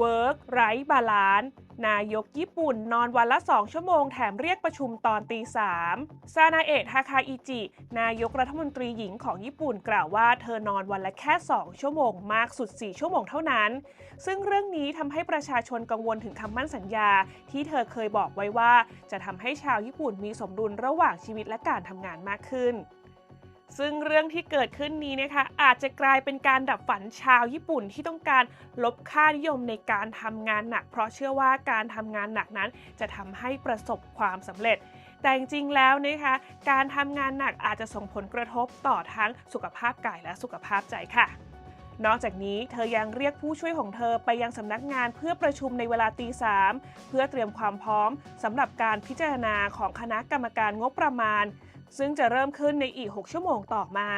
Work ไร้บาลานซ์นายกญี่ปุ่นนอนวันละ 2 ชั่วโมงแถมเรียกประชุมตอนตีสามซานาเอะทาคาอิจิ นายกรัฐมนตรีหญิงของญี่ปุ่นกล่าวว่าเธอนอนวันละแค่ 2 ชั่วโมงมากสุด 4 ชั่วโมงเท่านั้น ซึ่งเรื่องนี้ทำให้ประชาชนกังวลถึงคำมั่นสัญญา ที่เธอเคยบอกไว้ว่า จะทำให้ชาวญี่ปุ่นมีสมดุลระหว่างชีวิตและการทำงานมากขึ้น ซึ่งเรื่องที่เกิดขึ้นนี้นะคะอาจจะกลายเป็นการดับฝันชาวญี่ปุ่นที่ต้องการลบค่านิยมในการทำงานหนัก เพราะเชื่อว่าการทำงานหนักนั้น จะทำให้ประสบความสำเร็จแต่จริงๆ แล้วนะคะการทำงานหนักอาจจะส่งผลกระทบต่อทั้งสุขภาพกายและสุขภาพใจค่ะ นอกจากนี้เธอยังเรียกผู้ช่วยของเธอไปยังสำนักงานเพื่อประชุมในเวลาตีสามเพื่อเตรียมความพร้อมสำหรับการพิจารณาของคณะกรรมการงบประมาณ ซึ่งจะเริ่มขึ้นในอีก 6 ชั่วโมงต่อมา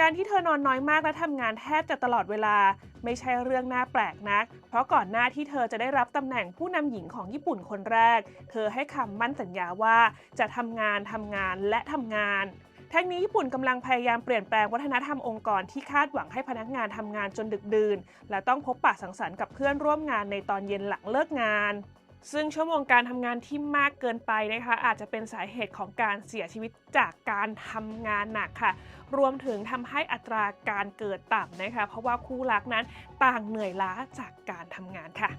การที่เธอนอนน้อยมากและทำงานแทบจะตลอดเวลา ไม่ใช่เรื่องน่าแปลกนัก เพราะก่อนหน้าที่เธอจะได้รับตำแหน่งผู้นำหญิงของญี่ปุ่นคนแรก เธอให้คำมั่นสัญญาว่าจะทำงานทำงานและทำงานทั้งนี้ญี่ปุ่นกำลังพยายามเปลี่ยนแปลงวัฒนธรรมองค์กรที่คาดหวังให้พนักงานทำงานจนดึกดื่น และต้องพบปะสังสรรค์กับเพื่อนร่วมงานในตอนเย็นหลังเลิกงาน ซึ่งชั่วโมงการทำงานที่มากเกินไปนะคะ อาจจะเป็นสาเหตุของการเสียชีวิตจากการทำงานหนักค่ะ รวมถึงทำให้อัตราการเกิดต่ำนะคะ เพราะว่าคู่รักนั้นต่างเหนื่อยล้าจากการทำงานค่ะ